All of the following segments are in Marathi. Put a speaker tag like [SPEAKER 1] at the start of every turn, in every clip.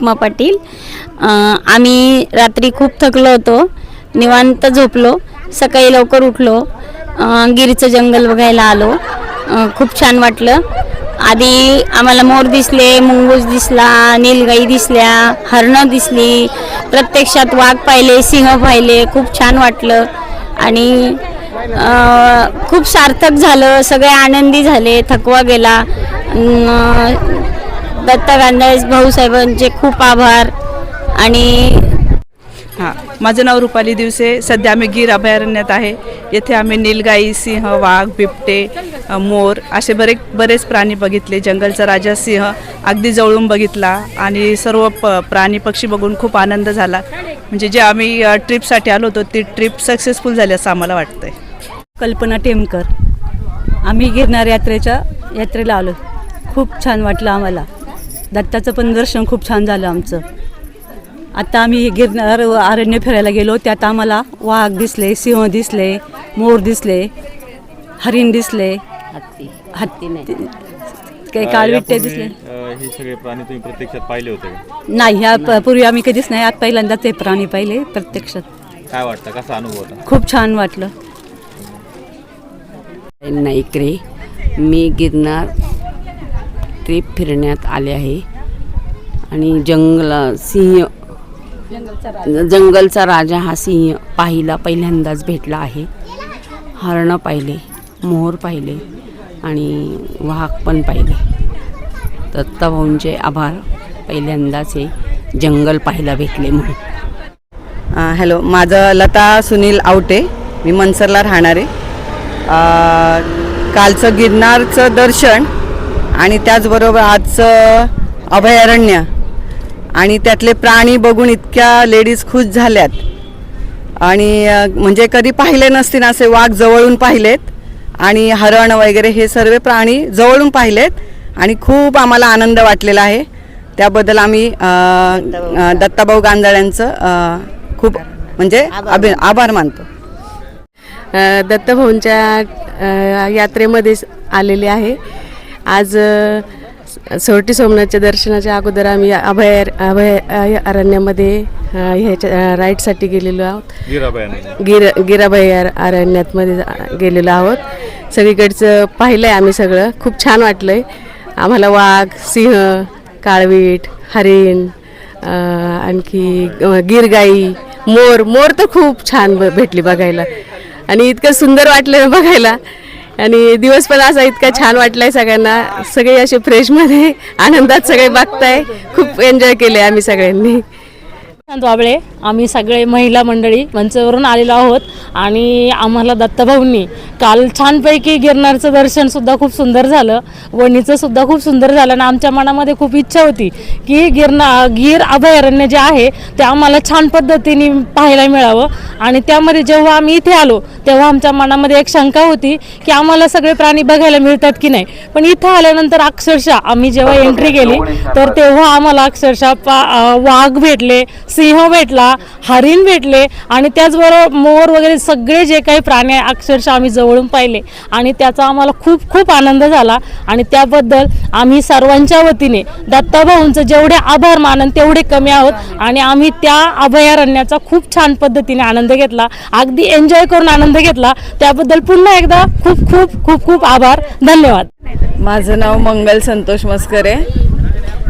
[SPEAKER 1] उपमा पाटील. आम्ही रात्री खूप थकलो होतो. निवांत झोपलो. सकाळी लवकर उठलो. गिरीचं जंगल बघायला आलो. खूप छान वाटलं. आधी आम्हाला मोर दिसले मुंगूस दिसला नीलगाई दिसल्या हरणं दिसली. प्रत्यक्षात वाघ पाहिले सिंह पाहिले. खूप छान वाटलं. आणि खूप सार्थक झालं. सगळे आनंदी झाले. थकवा गेला. दत्ता गांधाळे भाऊसाहेबांचे खूप आभार. आणि
[SPEAKER 2] हां माझं नाव रुपाली दिवसे. सध्या आम्ही गीर अभयारण्यात आहे. येथे आम्ही नीलगाई सिंह वाघ बिबटे मोर असे बरे बरेच प्राणी बघितले. जंगलचा राजा सिंह अगदी जवळून बघितला आणि सर्व प प्राणी पक्षी बघून खूप आनंद झाला. म्हणजे जे आम्ही ट्रिपसाठी आलो होतो ती ट्रिप सक्सेसफुल झाली असं आम्हाला वाटतंय.
[SPEAKER 3] कल्पना टेमकर. आम्ही गिरनार यात्रेच्या यात्रेला आलो. खूप छान वाटलं आम्हाला. दत्ताचं पण दर्शन खूप छान झालं आमचं. आता आम्ही गिरनार अरण्य फिरायला गेलो. त्यात आम्हाला वाघ दिसले सिंह दिसले मोर दिसले हरिण दिसले. हत्ती काही काळविट्टे दिसले
[SPEAKER 4] हे सगळे प्राणी तुम्ही प्रत्यक्षात पाहिले होते?
[SPEAKER 3] नाही ह्या प- पूर्वी आम्ही कधीच नाही. आज पहिल्यांदाच हे प्राणी पाहिले प्रत्यक्षात.
[SPEAKER 4] काय वाटतं? कसा अनुभव होता?
[SPEAKER 3] खूप छान वाटलं.
[SPEAKER 5] नाईकरे मी गिरनार ट्रिप फिरण्यात आले आहे. आणि जंगला सिंह जंगलचा राजा हा सिंह पाहिला पहिल्यांदाच भेटला आहे. हरणं पाहिले मोर पाहिले आणि वाघ पण पाहिले. दत्ताभाऊंचे आभार. पहिल्यांदाच हे जंगल पाहायला भेटले म्हणून.
[SPEAKER 6] हॅलो माझं लता सुनील आवटे. मी मनसरला राहणारे कालचं गिरनारचं दर्शन आणि त्याचबरोबर आजचं अभयारण्य. आणि त्यातले प्राणी बघून इतक्या लेडीज खुश झाल्यात. आणि म्हणजे कधी पाहिले नसतील असे वाघ जवळून पाहिलेत. आणि हरण वगैरे हे सर्व प्राणी जवळून पाहिलेत. आणि खूप आम्हाला आनंद वाटलेला आहे. त्याबद्दल आम्ही दत्ताभाऊ गांजाळ्यांचं खूप म्हणजे अभि आभार मानतो.
[SPEAKER 7] दत्तभाऊंच्या अ, यात्रेमध्ये स- आलेले आहे. आज सोरटी सोमनाथच्या दर्शनाच्या अगोदर आम्ही अभय अभय अरण्यामध्ये ह्याच्या अ, राईडसाठी गेलेलो आहोत.
[SPEAKER 4] गिर
[SPEAKER 7] गिराबाई अर- अरण्यातमध्ये गेलेलो आहोत. सगळीकडचं पाहिलं आहे आम्ही सगळं. खूप छान वाटलं आहे आम्हाला वाघ सिंह काळवीट हरिण आणखी गिरगाई मोर मोर तर खूप छान भेटली बघायला. आणि इतकं सुंदर वाटलं बघायला. आणि दिवस पण असा इतका छान वाटलाय सगळ्यांना. सगळे असे फ्रेशमध्ये आनंदात सगळे बघताय. खूप एन्जॉय केले आम्ही सगळ्यांनी.
[SPEAKER 8] वाबळे आम्ही सगळे महिला मंडळी मंचवरून आलेलो आहोत. आणि आम्हाला दत्तभाऊंनी काल छानपैकी गिरनारचं दर्शनसुद्धा खूप सुंदर झालं. वणीचं सुद्धा खूप सुंदर झालं. आणि आमच्या मनामध्ये खूप इच्छा होती की गिरणा गिर अभयारण्य जे आहे ते आम्हाला छान पद्धतीने पाहायला मिळावं. आणि त्यामध्ये जेव्हा आम्ही इथे आलो तेव्हा आमच्या मनामध्ये एक शंका होती की आम्हाला सगळे प्राणी बघायला मिळतात की नाही. पण इथं आल्यानंतर अक्षरशः आम्ही जेव्हा एंट्री केली तर तेव्हा आम्हाला अक्षरशः पा वाघ भेटले सिंह भेटला हरिण भेटले आणि त्याचबरोबर मोर वगैरे सगळे जे काही प्राणी आहे अक्षरशः आम्ही जवळून पाहिले. आणि त्याचा आम्हाला खूप खूप आनंद झाला. आणि त्याबद्दल आम्ही सर्वांच्या वतीने दत्ताभाऊंचं जेवढे आभार मानन तेवढे कमी आहोत. आणि आम्ही त्या अभयारण्याचा खूप छान पद्धतीने आनंद घेतला. अगदी एन्जॉय करून आनंद घेतला. त्याबद्दल पुन्हा एकदा खूप खूप खूप खूप आभार. धन्यवाद.
[SPEAKER 6] माझं नाव मंगल संतोष मस्करे.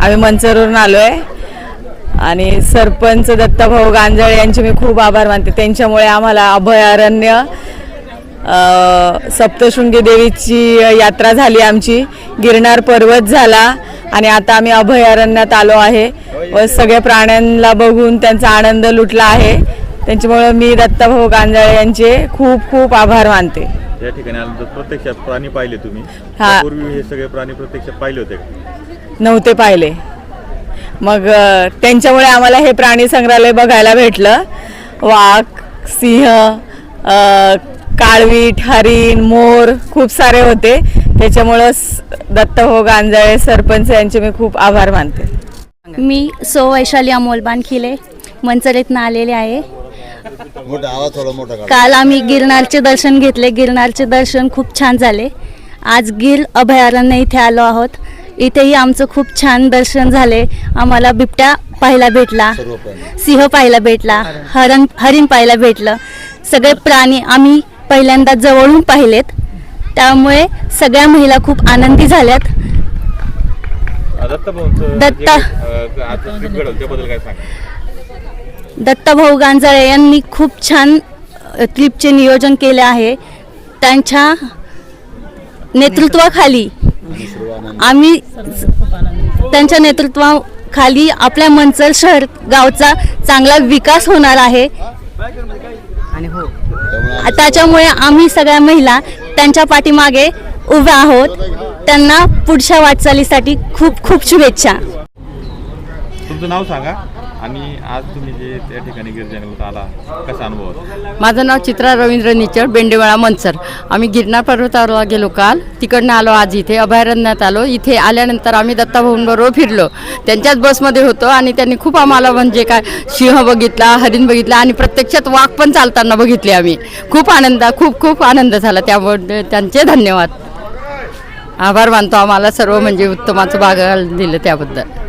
[SPEAKER 6] आम्ही मंचरवरून आलो आहे आणि सरपंच दत्ताभाऊ गांजाळे यांचे मी खूप आभार मानते. त्यांच्यामुळे आम्हाला अभयारण्य सप्तशृंगी देवीची यात्रा झाली आमची. गिरनार पर्वत झाला. आणि आता आम्ही अभयारण्यात आलो आहे. व सगळ्या प्राण्यांना बघून त्यांचा आनंद लुटला आहे. त्यांच्यामुळे मी दत्ताभाऊ गांजाळे यांचे खूप खूप आभार मानते.
[SPEAKER 4] या ठिकाणी आल्यानंतर प्रत्यक्षात प्राणी पाहिले तुम्ही.
[SPEAKER 6] हा.
[SPEAKER 4] पूर्वी हे सगळे प्राणी प्रत्यक्षात पाहिले होते का?
[SPEAKER 6] नव्हते पाहिले. मग अ, त्यांच्यामुळे आम्हाला हे प्राणी संग्रहालय बघायला भेटलं. वाघ सिंह अ, काळवीट हरिण मोर खूप सारे होते. त्याच्यामुळं स- दत्तभाऊ गांजाळे सरपंच यांचे मी खूप आभार मानते.
[SPEAKER 1] मी सो वैशाली अमोल बानखिले मंचरीतनं आलेले आहे. काल आम्ही गिरनारचे दर्शन घेतले. गिरनारचे दर्शन खूप छान झाले. आज गिर अभयारण्य इथे आलो आहोत. इथेही आमचं खूप छान दर्शन झाले. आम्हाला बिबट्या पाहायला भेटला. सिंह पाहायला भेटला. हरण हरिण पाहायला भेटलं. सगळे प्राणी आम्ही पहिल्यांदा जवळून पाहिलेत. त्यामुळे सगळ्या महिला खूप आनंदी झाल्यात. दत्ता-
[SPEAKER 4] जे, अं, आजचं ट्रिप घडवलं त्याबद्दल काय सांगा
[SPEAKER 1] दत्ताभाऊ गांजाळे यांनी खूप छान क्लिपचे नियोजन केले आहे. त्यांच्या नेतृत्वाखाली आम्ही त्यांच्या नेतृत्वाखाली आपल्या मंचल शहर गावचा चांगला विकास होणार आहे. त्याच्यामुळे आम्ही सगळ्या महिला त्यांच्या पाठीमागे उभ्या आहोत. त्यांना पुढच्या वाटचालीसाठी खूप खूप शुभेच्छा.
[SPEAKER 4] तुमचं नाव सांगा. आणि आज तुम्ही जे त्या ठिकाणी गिर जंगलात आला कसा अनुभव होता?
[SPEAKER 9] माझं नाव चित्रा रवींद्र निचड बेंडेवाळा मनसर. आम्ही गिरनार पर्वतावर गेलो काल. तिकडनं आलो आज इथे अभयारण्यात आलो. इथे आल्यानंतर आम्ही दत्ताभाऊंबरोबर फिरलो. त्यांच्याच बसमध्ये होतो आणि त्यांनी खूप आम्हाला म्हणजे काय सिंह बघितला हरिण बघितला आणि प्रत्यक्षात वाघ पण चालताना बघितले आम्ही. खूप आनंद खूप खूप आनंद झाला. त्यामुळे त्यांचे धन्यवाद. आभार मानतो आम्हाला सर्व म्हणजे उत्तमाचं भाग दिलं त्याबद्दल.